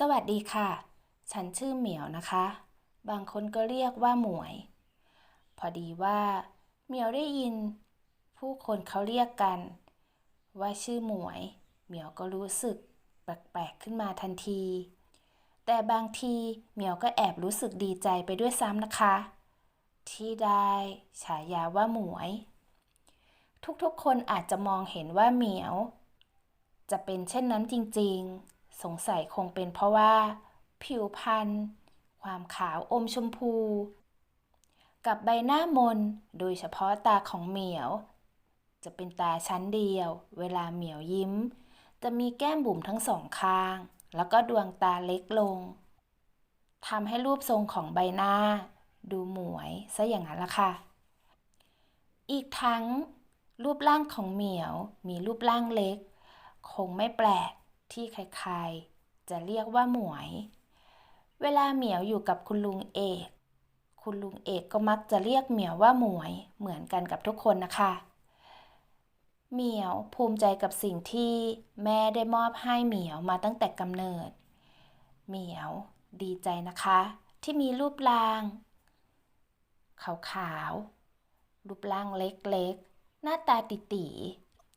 สวัสดีค่ะ ฉันชื่อเหมียวนะคะ บางคนก็เรียกว่าหมวย พอดีว่าเหมียวได้ยิน ผู้คนเขาเรียกกัน ว่าชื่อหมวย เหมียวก็รู้สึกแปลกๆขึ้นมาทันที แต่บางทีเหมียวก็แอบรู้สึกดีใจไปด้วยซ้ำนะคะ ที่ได้ฉายาว่าหมวย ทุกๆคนอาจจะมองเห็นว่าเหมียว จะเป็นเช่นนั้นจริงๆ สงสัยคงเป็นเพราะว่า ผิวพรรณความขาวอมชมพู กับใบหน้ามน โดยเฉพาะตาของเหมียว จะเป็นตาชั้นเดียว เวลาเหมียวยิ้ม จะมีแก้มบุ๋มทั้งสองข้าง แล้วก็ดวงตาเล็กลงทำให้รูปทรงของใบหน้า ดูหมวยซะอย่างนั้นละค่ะ อีกทั้ง รูปร่างของเหมียวมีรูปร่างเล็ก คงไม่แปลก ที่ใครๆ จะเรียกว่าหมวย เวลาเหมียวอยู่กับคุณลุงเอก คุณลุงเอกก็มักจะเรียกเหมียวว่าหมวยเหมือนกันกับทุกคนนะคะ เหมียวภูมิใจกับสิ่งที่แม่ได้มอบให้เหมียวมาตั้งแต่กำเนิด เหมียวดีใจนะคะ ที่มีรูปร่างขาวๆ รูปร่างเล็กๆ หน้าตาติ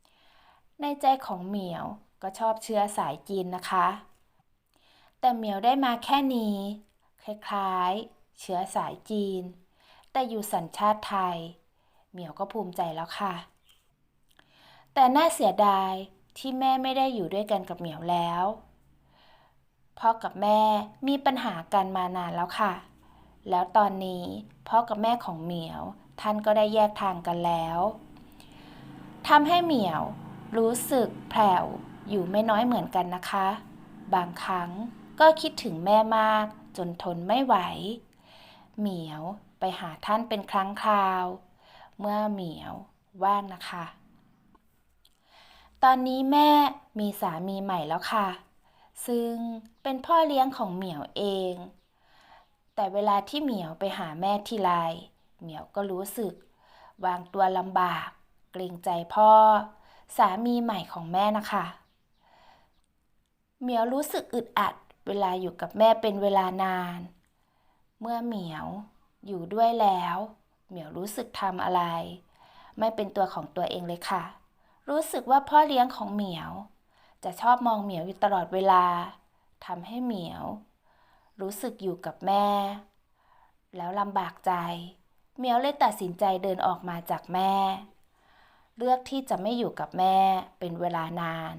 ๆในใจของเหมียว ก็ชอบเชื้อสายจีนนะคะ แต่เหมียวได้มาแค่นี้ คล้ายๆ เชื้อสายจีน แต่อยู่สัญชาติไทย เหมียวก็ภูมิใจแล้วค่ะ แต่น่าเสียดายที่แม่ไม่ได้อยู่ด้วยกันกับเหมียวแล้วพ่อกับแม่มีปัญหากันมานานแล้วค่ะ แล้วตอนนี้พ่อกับแม่ของเหมียวท่านก็ได้แยกทางกันแล้วทำให้เหมียวรู้สึกแผ่ว อยู่ไม่น้อยเหมือนกันนะคะ บางครั้งก็คิดถึงแม่มากจนทนไม่ไหว เหมียวไปหาท่านเป็นครั้งคราว เมื่อเหมียวว่างนะคะ ตอนนี้แม่มีสามีใหม่แล้วค่ะ ซึ่งเป็นพ่อเลี้ยงของเหมียวเอง แต่เวลาที่เหมียวไปหาแม่ทีไรเหมียวก็รู้สึก วางตัวลำบาก เกรงใจพ่อ สามีใหม่ของแม่นะคะ เหมียวรู้สึกอึดอัดเวลาอยู่กับแม่เป็นเวลานาน เมื่อเหมียวอยู่ด้วยแล้ว เหมียวรู้สึกทำอะไร ไม่เป็นตัวของตัวเองเลยค่ะ รู้สึกว่าพ่อเลี้ยงของเหมียว จะชอบมองเหมียวอยู่ตลอดเวลาทำให้เหมียว รู้สึกอยู่กับแม่ แล้วลำบากใจ เหมียวเลยตัดสินใจเดินออกมาจากแม่ เลือกที่จะไม่อยู่กับแม่เป็นเวลานาน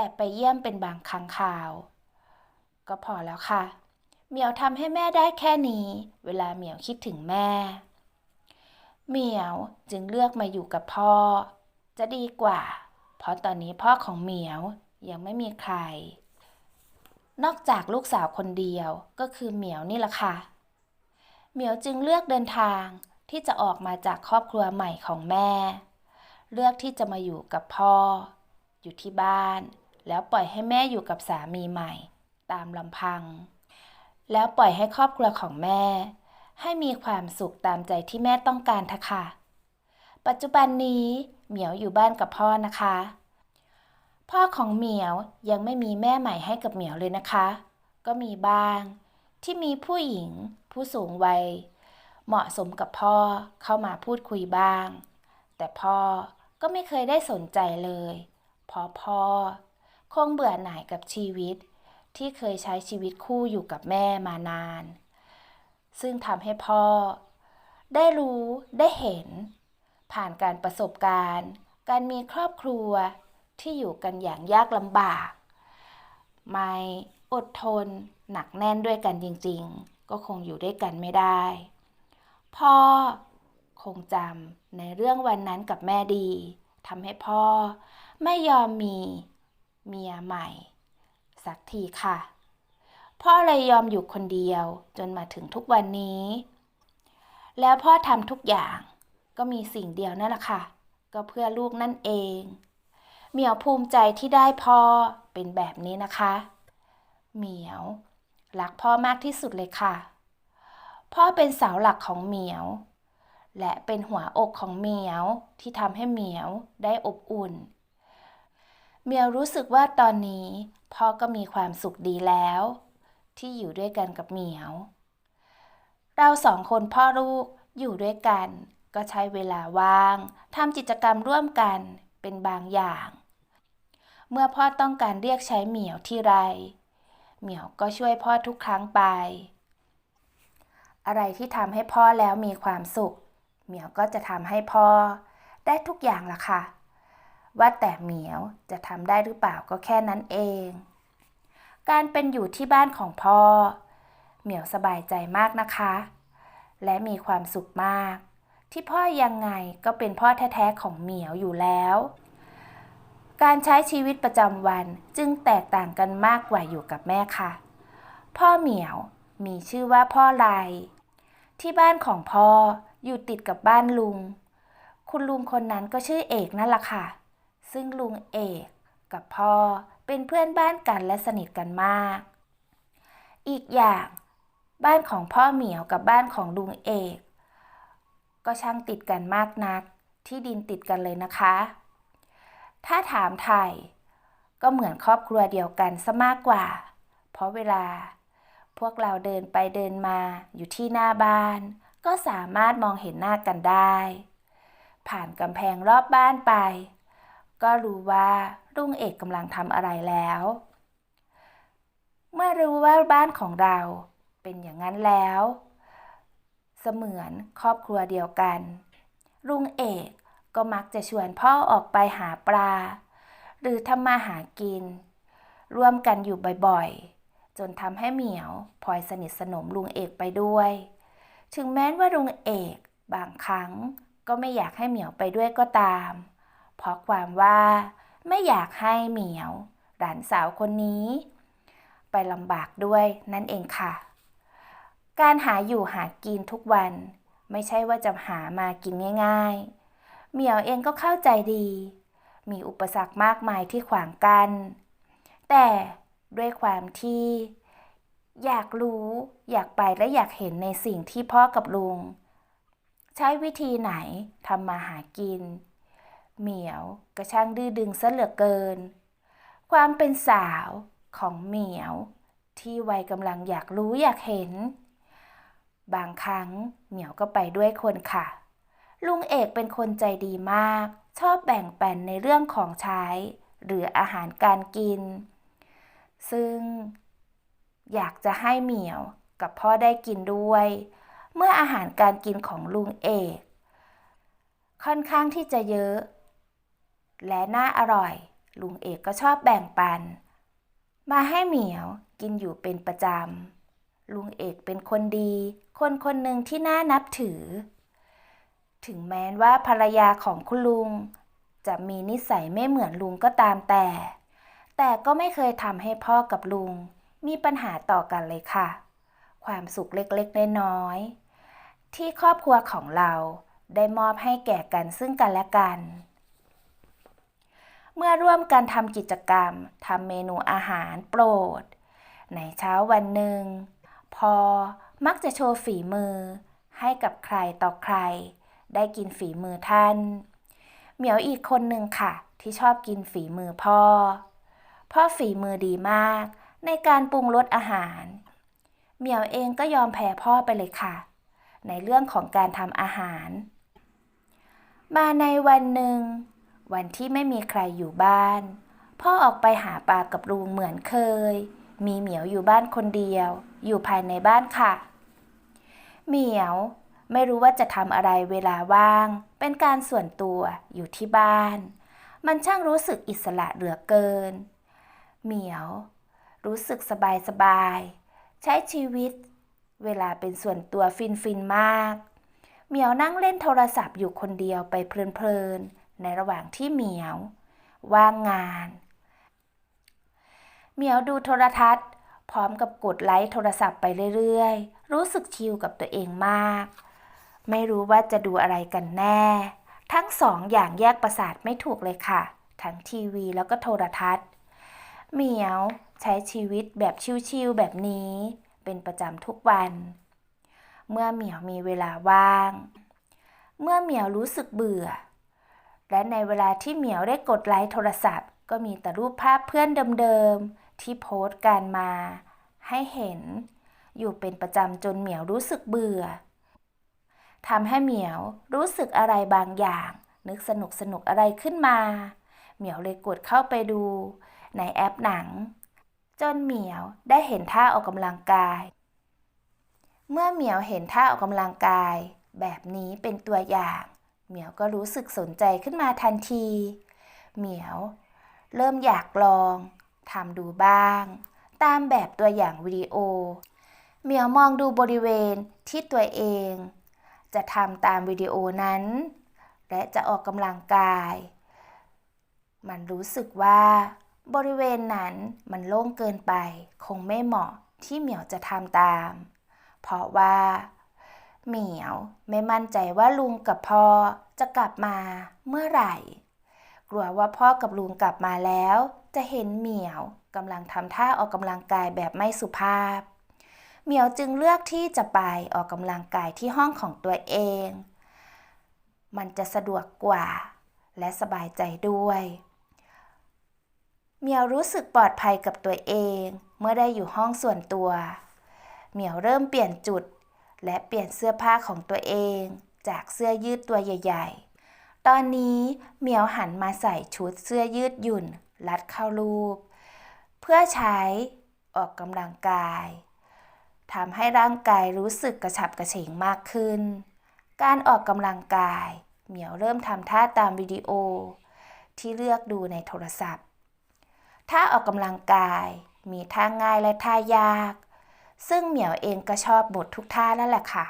แต่ไปเยี่ยมเป็นบางครั้งคราว ก็พอแล้วค่ะ เหมียวทำให้แม่ได้แค่นี้ เวลาเหมียวคิดถึงแม่ เหมียวจึงเลือกมาอยู่กับพ่อ จะดีกว่า เพราะตอนนี้พ่อของเหมียวยังไม่มีใคร นอกจากลูกสาวคนเดียวก็คือเหมียวนี่แหละค่ะ เหมียวจึงเลือกเดินทางที่จะออกมาจากครอบครัวใหม่ของแม่ เลือกที่จะมาอยู่กับพ่อ อยู่ที่บ้าน แล้วปล่อยให้แม่อยู่กับสามีใหม่ ตามลำพัง แล้วปล่อยให้ครอบครัวของแม่ ให้มีความสุขตามใจที่แม่ต้องการทะค่ะ ปัจจุบันนี้เหมียวอยู่บ้านกับพ่อนะคะ พ่อของเหมียวยังไม่มีแม่ใหม่ให้กับเหมียวเลยนะคะ ก็มีบ้าง ที่มีผู้หญิง ผู้สูงวัย เหมาะสมกับพ่อเข้ามาพูดคุยบ้าง แต่พ่อก็ไม่เคยได้สนใจเลยเพราะพ่อ คงเบื่อหน่ายกับชีวิต ที่เคยใช้ชีวิตคู่อยู่กับแม่มานาน ซึ่งทำให้พ่อ ได้รู้ได้เห็น ผ่านการประสบการณ์ การมีครอบครัวที่อยู่กันอย่างยากลำบาก ไม่อดทนหนักแน่นด้วยกันจริงๆ ก็คงอยู่ด้วยกันไม่ได้ พ่อคงจำในเรื่องวันนั้นกับแม่ดีทำให้พ่อไม่ยอมมี เมียใหม่ สักทีค่ะ พ่อเลยยอมอยู่คนเดียวจนมาถึงทุกวันนี้ แล้วพ่อทำทุกอย่างก็มีสิ่งเดียวนั่นแหละค่ะ ก็เพื่อลูกนั่นเอง เหมียวภูมิใจที่ได้พ่อเป็นแบบนี้นะคะ เหมียวรักพ่อมากที่สุดเลยค่ะ พ่อเป็นเสาหลักของเหมียว และเป็นหัวอกของเหมียวที่ทำให้เหมียวได้อบอุ่น เหมียวรู้สึกว่าตอนนี้ พ่อก็มีความสุขดีแล้ว ที่อยู่ด้วยกันกับเหมียว เราสองคนพ่อลูกอยู่ด้วยกัน ก็ใช้เวลาว่างทำกิจกรรมร่วมกันเป็นบางอย่าง เมื่อพ่อต้องการเรียกใช้เหมียวที่ไร เหมียวก็ช่วยพ่อทุกครั้งไป อะไรที่ทำให้พ่อแล้วมีความสุข เหมียวก็จะทำให้พ่อ ได้ทุกอย่างละค่ะ ว่าแต่เหมียวจะทำได้หรือเปล่าก็แค่นั้นเอง การเป็นอยู่ที่บ้านของพ่อ เหมียวสบายใจมากนะคะ และมีความสุขมาก ที่พ่อยังไงก็เป็นพ่อแท้ๆของเหมียวอยู่แล้ว การใช้ชีวิตประจำวันจึงแตกต่างกันมากกว่าอยู่กับแม่ค่ะ พ่อเหมียวมีชื่อว่าพ่อลายที่บ้านของพ่ออยู่ติดกับบ้านลุง คุณลุงคนนั้นก็ชื่อเอกนั่นแหละค่ะ ซึ่งลุงเอกกับพ่อเป็นเพื่อนบ้านกันและสนิทกันมาก อีกอย่างบ้านของพ่อเหมียวกับบ้านของลุงเอก ก็ช่างติดกันมากนัก ที่ดินติดกันเลยนะคะ ถ้าถามไทยก็เหมือนครอบครัวเดียวกันซะมากกว่า เพราะเวลา พวกเราเดินไปเดินมาอยู่ที่หน้าบ้าน ก็สามารถมองเห็นหน้ากันได้ ผ่านกำแพงรอบบ้านไป ก็รู้ว่าลุงเอกกำลังทำอะไรแล้ว เมื่อรู้ว่าบ้านของเราเป็นอย่างนั้นแล้ว เสมือนครอบครัวเดียวกันลุงเอกก็มักจะชวนพ่อออกไปหาปลา หรือทำมาหากิน ร่วมกันอยู่บ่อยๆ จนทำให้เหมียวพลอยสนิทสนมลุงเอกไปด้วย ถึงแม้ว่าลุงเอกบางครั้งก็ไม่อยากให้เหมียวไปด้วยก็ตาม เพราะความว่าไม่อยากให้เหมียวหลานสาวคนนี้ ไปลำบากด้วยนั่นเองค่ะ การหาอยู่หากินทุกวัน ไม่ใช่ว่าจะหามากินง่ายๆ เหมียวเองก็เข้าใจดี มีอุปสรรคมากมายที่ขวางกัน แต่ด้วยความที่ อยากรู้อยากไปและอยากเห็นในสิ่งที่พ่อกับลุง ใช้วิธีไหนทำมาหากิน เหมียวกระช่างดื้อดึงซะเหลือเกิน ความเป็นสาวของเหมียว ที่วัยกำลังอยากรู้อยากเห็น บางครั้งเหมียวก็ไปด้วยคนค่ะ ลุงเอกเป็นคนใจดีมาก ชอบแบ่งปันในเรื่องของใช้ หรืออาหารการกิน ซึ่งอยากจะให้เหมียวกับพ่อได้กินด้วย เมื่ออาหารการกินของลุงเอก ค่อนข้างที่จะเยอะ และน่าอร่อย ลุงเอกก็ชอบแบ่งปัน มาให้เหมียวกินอยู่เป็นประจำ ลุงเอกเป็นคนดี คนคนหนึ่งที่น่านับถือ ถึงแม้ว่าภรรยาของคุณลุง จะมีนิสัยไม่เหมือนลุงก็ตามแต่ แต่ก็ไม่เคยทำให้พ่อกับลุง มีปัญหาต่อกันเลยค่ะ ความสุขเล็กๆน้อยๆที่ครอบครัวของเราได้มอบให้แก่กันซึ่งกันและกัน เมื่อร่วมกันทำกิจกรรมทำเมนูอาหารโปรด ในเช้าวันหนึ่ง พอมักจะโชว์ฝีมือ ให้กับใครต่อใคร ได้กินฝีมือท่าน เหมียวอีกคนหนึ่งค่ะ ที่ชอบกินฝีมือพ่อ พ่อฝีมือดีมากในการปรุงรสอาหาร เหมียวเองก็ยอมแพ้พ่อไปเลยค่ะ ในเรื่องของการทำอาหาร มาในวันหนึ่ง วันที่ไม่มีใครอยู่บ้าน พ่อออกไปหาปลากับลุงเหมือนเคย มีเหมียวอยู่บ้านคนเดียว อยู่ภายในบ้านค่ะ เหมียวไม่รู้ว่าจะทำอะไรเวลาว่าง เป็นการส่วนตัวอยู่ที่บ้าน มันช่างรู้สึกอิสระเหลือเกิน เหมียว รู้สึกสบายสบายๆใช้ชีวิต เวลาเป็นส่วนตัวฟินฟินๆมาก เหมียวนั่งเล่นโทรศัพท์อยู่คนเดียวไปเพลินๆ ในระหว่างที่เหมียว ว่างงาน เหมียวดูโทรทัศน์ พร้อมกับกดไลค์โทรศัพท์ไปเรื่อยๆ รู้สึกชิลกับตัวเองมาก ไม่รู้ว่าจะดูอะไรกันแน่ ทั้งสองอย่างแยกประสาทไม่ถูกเลยค่ะ ทั้งทีวีแล้วก็โทรทัศน์ เหมียวใช้ชีวิตแบบชิลๆแบบนี้ เป็นประจำทุกวัน เมื่อเหมียวมีเวลาว่าง เมื่อเหมียวรู้สึกเบื่อ และในเวลาที่เหมียวได้กดไลค์โทรศัพท์ ก็มีแต่รูปภาพเพื่อนเดิมๆ ที่โพสต์กันมา ให้เห็น อยู่เป็นประจำจนเหมียวรู้สึกเบื่อทำให้เหมียวรู้สึกอะไรบางอย่าง นึกสนุกสนุกอะไรขึ้นมา เหมียวเลยกดเข้าไปดู ในแอปหนัง จนเหมียวได้เห็นท่าออกกำลังกาย เมื่อเหมียวเห็นท่าออกกำลังกาย แบบนี้เป็นตัวอย่าง เหมียวก็รู้สึกสนใจขึ้นมาทันที เหมียว เริ่มอยากลองทำดูบ้าง ตามแบบตัวอย่างวิดีโอ เหมียวมองดูบริเวณที่ตัวเอง จะทำตามวิดีโอนั้น และจะออกกำลังกาย มันรู้สึกว่า บริเวณนั้นมันโล่งเกินไป คงไม่เหมาะที่เหมียวจะทำตาม เพราะว่า เหมียวไม่มั่นใจว่าลุงกับพ่อจะกลับมาเมื่อไหร่ กลัวว่าพ่อกับลุงกลับมาแล้ว จะเห็นเหมียวกำลังทำท่าออกกำลังกายแบบไม่สุภาพ เหมียวจึงเลือกที่จะไปออกกำลังกายที่ห้องของตัวเอง มันจะสะดวกกว่า และสบายใจด้วยเหมียวรู้สึกปลอดภัยกับตัวเอง เมื่อได้อยู่ห้องส่วนตัว เหมียวเริ่มเปลี่ยนจุด และเปลี่ยนเสื้อผ้าของตัวเอง จากเสื้อยืดตัวใหญ่ ๆ ตอนนี้เหมียวหันมาใส่ชุดเสื้อยืดหยุ่น รัดเข้ารูป เพื่อใช้ออกกำลังกายทำให้ร่างกายรู้สึกกระฉับกระเฉงมากขึ้น การออกกำลังกาย เหมียวเริ่มทำท่าตามวิดีโอ ที่เลือกดูในโทรศัพท์ท่าออกกำลังกายมีท่าง่ายและท่ายาก ซึ่งเหมียวเองก็ชอบหมดทุกท่าแล้วแหละค่ะ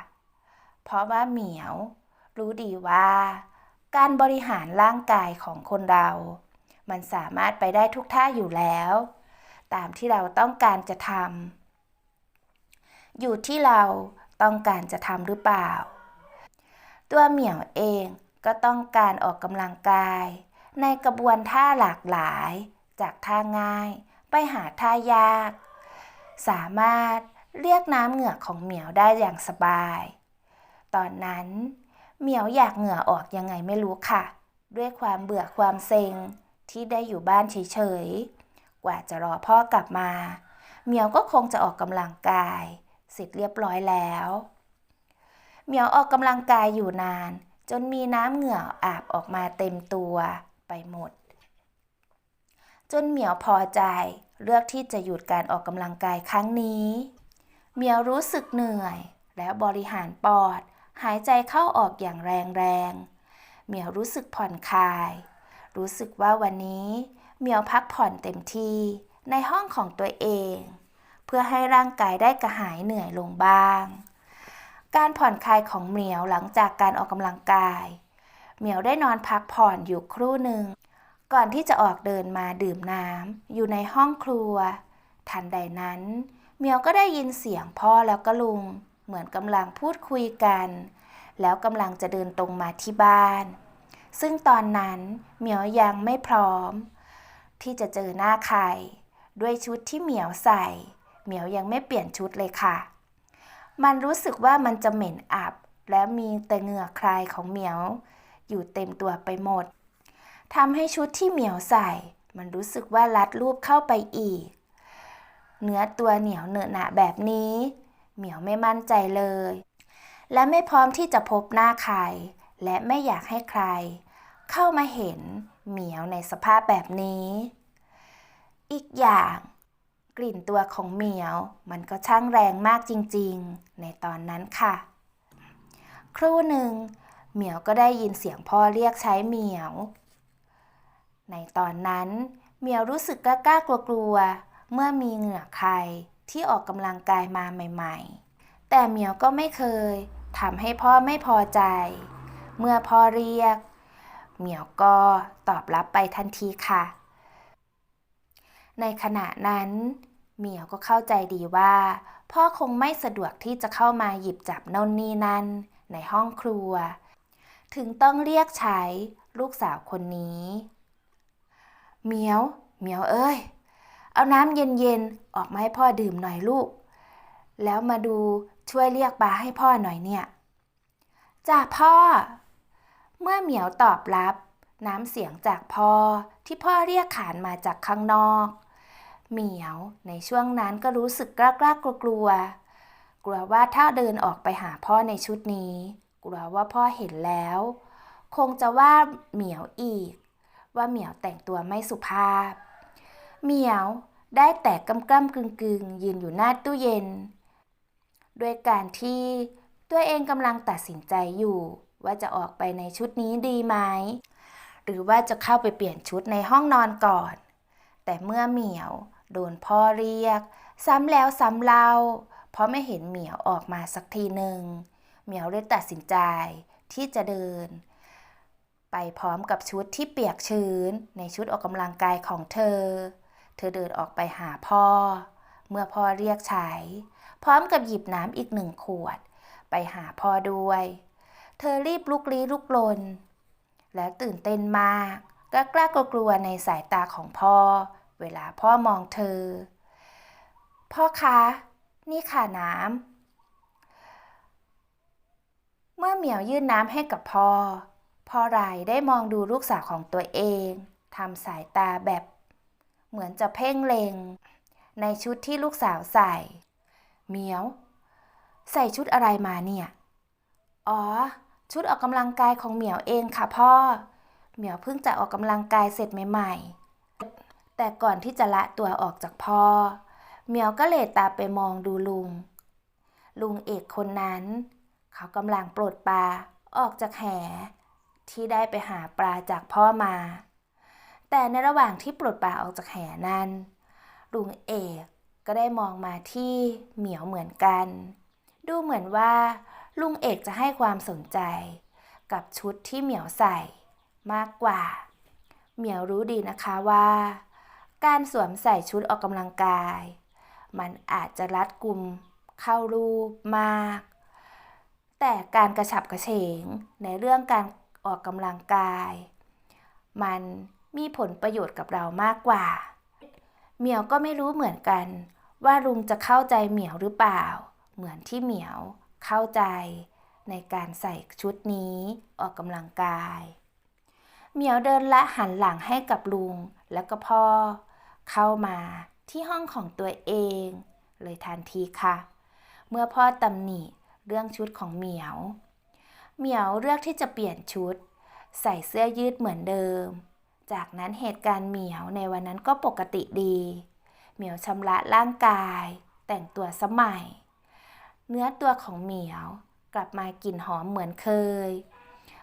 เพราะว่าเหมียวรู้ดีว่า การบริหารร่างกายของคนเรา มันสามารถไปได้ทุกท่าอยู่แล้ว ตามที่เราต้องการจะทำอยู่ที่เราต้องการจะทำหรือเปล่า ตัวเหมียวเองก็ต้องการออกกำลังกาย ในกระบวนท่าหลากหลาย จากท่าง่าย ไปหาท่ายาก สามารถ เรียกน้ำเหงื่อของเหมียวได้อย่างสบาย ตอนนั้นเหมียวอยากเหงื่อออกยังไงไม่รู้ค่ะ ด้วยความเบื่อความเซ็งที่ได้อยู่บ้านเฉยๆ กว่าจะรอพ่อกลับมา เหมียวก็คงจะออกกำลังกายเสร็จเรียบร้อยแล้ว เหมียวออกกำลังกายอยู่นาน จนมีน้ำเหงื่ออาบออกมาเต็มตัวไปหมด จนเหมียวพอใจเลือกที่จะหยุดการออกกำลังกายครั้งนี้ เหมียวรู้สึกเหนื่อย แล้วบริหารปอด หายใจเข้าออกอย่างแรงๆเหมียวรู้สึกผ่อนคลาย รู้สึกว่าวันนี้เหมียวพักผ่อนเต็มที่ในห้องของตัวเอง เพื่อให้ร่างกายได้กระหายเหนื่อยลงบ้าง การผ่อนคลายของเหมียวหลังจากการออกกำลังกายเหมียวได้นอนพักผ่อนอยู่ครู่หนึ่งก่อนที่จะออกเดินมาดื่มน้ำอยู่ในห้องครัว ทันใดนั้น เหมียวก็ได้ยินเสียงพ่อแล้วก็ลุง เหมือนกำลังพูดคุยกัน แล้วกำลังจะเดินตรงมาที่บ้าน ซึ่งตอนนั้นเหมียวยังไม่พร้อม ที่จะเจอหน้าใคร ด้วยชุดที่เหมียวใส่ เหมียวยังไม่เปลี่ยนชุดเลยค่ะ มันรู้สึกว่ามันจะเหม็นอับ และมีแต่เหงื่อใครของเหมียว อยู่เต็มตัวไปหมดทำให้ชุดที่เหมียวใส่ มันรู้สึกว่ารัดรูปเข้าไปอีก เนื้อตัวเหนียวเหนอะหนะแบบนี้ เหมียวไม่มั่นใจเลย และไม่พร้อมที่จะพบหน้าใคร และไม่อยากให้ใคร เข้ามาเห็นเหมียวในสภาพแบบนี้ อีกอย่างกลิ่นตัวของเหมียวมันก็ช่างแรงมากจริงๆ ในตอนนั้นค่ะ ครู่หนึ่งเหมียวก็ได้ยินเสียงพ่อเรียกใช้เหมียว ในตอนนั้นเหมียวรู้สึกกล้ากลัวๆ เมื่อมีเหงื่อใครที่ออกกำลังกายมาใหม่ๆ แต่เหมียวก็ไม่เคยทำให้พ่อไม่พอใจ เมื่อพ่อเรียก เหมียวก็ตอบรับไปทันทีค่ะ ในขณะนั้นเหมียวก็เข้าใจดีว่า พ่อคงไม่สะดวกที่จะเข้ามาหยิบจับน่นนี่นั่นในห้องครัว ถึงต้องเรียกใช้ลูกสาวคนนี้ เหมียว เหมียวเอ้ย เอาน้ำเย็นๆ ออกมาให้พ่อดื่มหน่อยลูก แล้วมาดูช่วยเรียกปลาให้พ่อหน่อยเนี่ยจ้าพ่อ เมื่อเหมียวตอบรับ น้ำเสียงจากพ่อที่พ่อเรียกขานมาจากข้างนอก เหมียวในช่วงนั้นก็รู้สึกกล้ากล้ากลัวกลัวกลัวว่าถ้าเดินออกไปหาพ่อในชุดนี้ กลัวว่าพ่อเห็นแล้ว คงจะว่าเหมียวอีก ว่าเหมียวแต่งตัวไม่สุภาพ เหมียว ได้แต่กำกล้ำกึ่งกึงยืนอยู่หน้าตู้เย็น ด้วยการที่ตัวเองกำลังตัดสินใจอยู่ ว่าจะออกไปในชุดนี้ดีไหม หรือว่าจะเข้าไปเปลี่ยนชุดในห้องนอนก่อน แต่เมื่อเหมียวโดนพ่อเรียก ซ้ำแล้วซ้ำเล่า เพราะไม่เห็นเหมียวออกมาสักทีหนึ่งเหมียวเลยตัดสินใจที่จะเดิน ไปพร้อมกับชุดที่เปียกชื้นในชุดออกกำลังกายของเธอ เธอเดินออกไปหาพ่อ เมื่อพ่อเรียกใช้ พร้อมกับหยิบน้ำอีกหนึ่งขวด ไปหาพ่อด้วย เธอรีบลุกลี้ลุกลน และตื่นเต้นมากกล้ากล้ากลัวในสายตาของพ่อ เวลาพ่อมองเธอ พ่อคะ นี่ค่ะน้ำ เมื่อเหมียวยื่นน้ำให้กับพ่อ พ่อไรได้มองดูลูกสาวของตัวเองทำสายตาแบบ เหมือนจะเพ่งเล็งในชุดที่ลูกสาวใส่เหมียว ใส่ชุดอะไรมาเนี่ย อ๋อ ชุดออกกำลังกายของเหมียวเองค่ะพ่อ เหมียวเพิ่งจะออกกำลังกายเสร็จใหม่ๆ แต่ก่อนที่จะละตัวออกจากพ่อ เหมียวก็เลยตาไปมองดูลุง ลุงเอกคนนั้น เขากำลังปลดปลาออกจากแหที่ได้ไปหาปลาจากพ่อมา แต่ในระหว่างที่ปลดปลาออกจากแหนั้นลุงเอกก็ได้มองมาที่เหมียวเหมือนกัน ดูเหมือนว่า ลุงเอกจะให้ความสนใจ กับชุดที่เหมียวใส่ มากกว่า เหมียวรู้ดีนะคะว่า การสวมใส่ชุดออกกำลังกาย มันอาจจะรัดกุมเข้ารูปมาก แต่การกระฉับกระเฉงในเรื่องการออกกำลังกาย มัน มีผลประโยชน์กับเรามากกว่า เหมียวก็ไม่รู้เหมือนกัน ว่าลุงจะเข้าใจเหมียวหรือเปล่า เหมือนที่เหมียวเข้าใจ ในการใส่ชุดนี้ออกกำลังกาย เหมียวเดินละหันหลังให้กับลุงแล้วก็พ่อ เข้ามาที่ห้องของตัวเอง เลยทันทีค่ะ เมื่อพ่อตำหนิเรื่องชุดของเหมียว เหมียวเลือกที่จะเปลี่ยนชุด ใส่เสื้อยืดเหมือนเดิม จากนั้นเหตุการณ์เหมียวในวันนั้นก็ปกติดี เหมียวชำระร่างกาย แต่งตัวสมัย เนื้อตัวของเหมียวกลับมากลิ่นหอมเหมือนเคย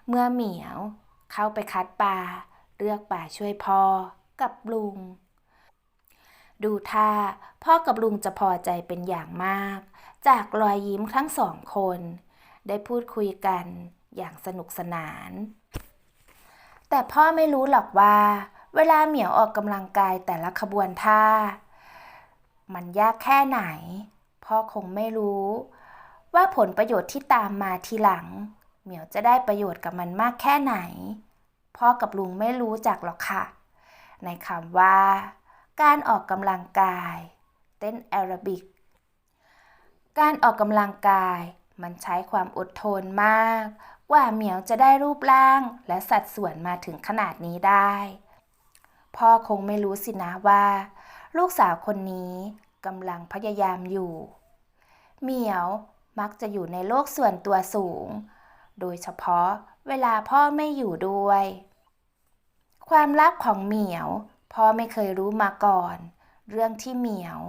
เมื่อเหมียวเข้าไปคัดปลาเลือกปลาช่วยพ่อกับลุง ดูท่าพ่อกับลุงจะพอใจเป็นอย่างมาก จากรอยยิ้มทั้งสองคน ได้พูดคุยกันอย่างสนุกสนาน แต่พ่อไม่รู้หรอกว่า เวลาเหมียวออกกำลังกายแต่ละขบวนท่า มันยากแค่ไหน พ่อคงไม่รู้ ว่าผลประโยชน์ที่ตามมาทีหลัง เหมียวจะได้ประโยชน์กับมันมากแค่ไหน พ่อกับลุงไม่รู้จักหรอกค่ะ ในคำว่า การออกกำลังกาย เต้นแอโรบิก การออกกำลังกายมันใช้ความอดทนมาก กว่าเหมียวจะได้รูปร่างและสัดส่วนมาถึงขนาดนี้ได้ พ่อคงไม่รู้สินะว่า ลูกสาวคนนี้กำลังพยายามอยู่ เหมียวมักจะอยู่ในโลกส่วนตัวสูง โดยเฉพาะเวลาพ่อไม่อยู่ด้วย ความลับของเหมียว พ่อไม่เคยรู้มาก่อน เรื่องที่เหมียว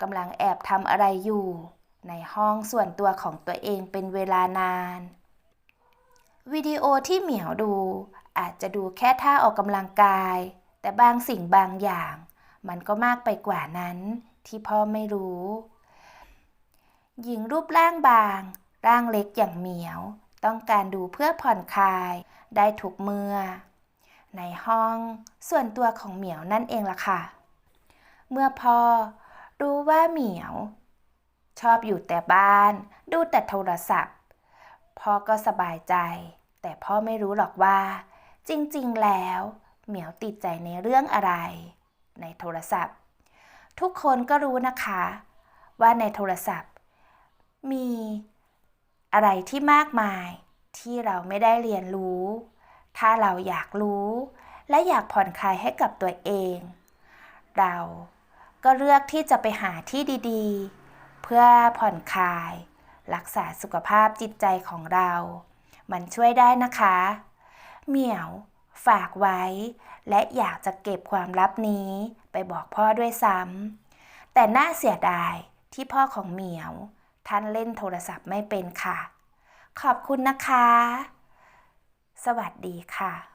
กำลังแอบทำอะไรอยู่ ในห้องส่วนตัวของตัวเองเป็นเวลานาน วิดีโอที่เหมียวดู อาจจะดูแค่ท่าออกกำลังกาย แต่บางสิ่งบางอย่าง มันก็มากไปกว่านั้นที่พ่อไม่รู้ หญิงรูปร่างบาง ร่างเล็กอย่างเหมียว ต้องการดูเพื่อผ่อนคลาย ได้ทุกเมื่อ ในห้องส่วนตัวของเหมียวนั่นเองล่ะค่ะ เมื่อพ่อรู้ว่าเหมียว ชอบอยู่แต่บ้าน ดูแต่โทรศัพท์ พ่อก็สบายใจ แต่พ่อไม่รู้หรอกว่า จริงๆ แล้ว เหมียวติดใจในเรื่องอะไร ในโทรศัพท์ ทุกคนก็รู้นะคะ ว่าในโทรศัพท์ มีอะไรที่มากมายที่เราไม่ได้เรียนรู้ ถ้าเราอยากรู้ และอยากผ่อนคลายให้กับตัวเอง เราก็เลือกที่จะไปหาที่ดีๆ เพื่อผ่อนคลาย รักษาสุขภาพจิตใจของเรา มันช่วยได้นะคะ เหมียว ฝากไว้ และอยากจะเก็บความลับนี้ ไปบอกพ่อด้วยซ้ำแต่น่าเสียดายที่พ่อของเหมียว ท่านเล่นโทรศัพท์ไม่เป็นค่ะ ขอบคุณนะคะ สวัสดีค่ะ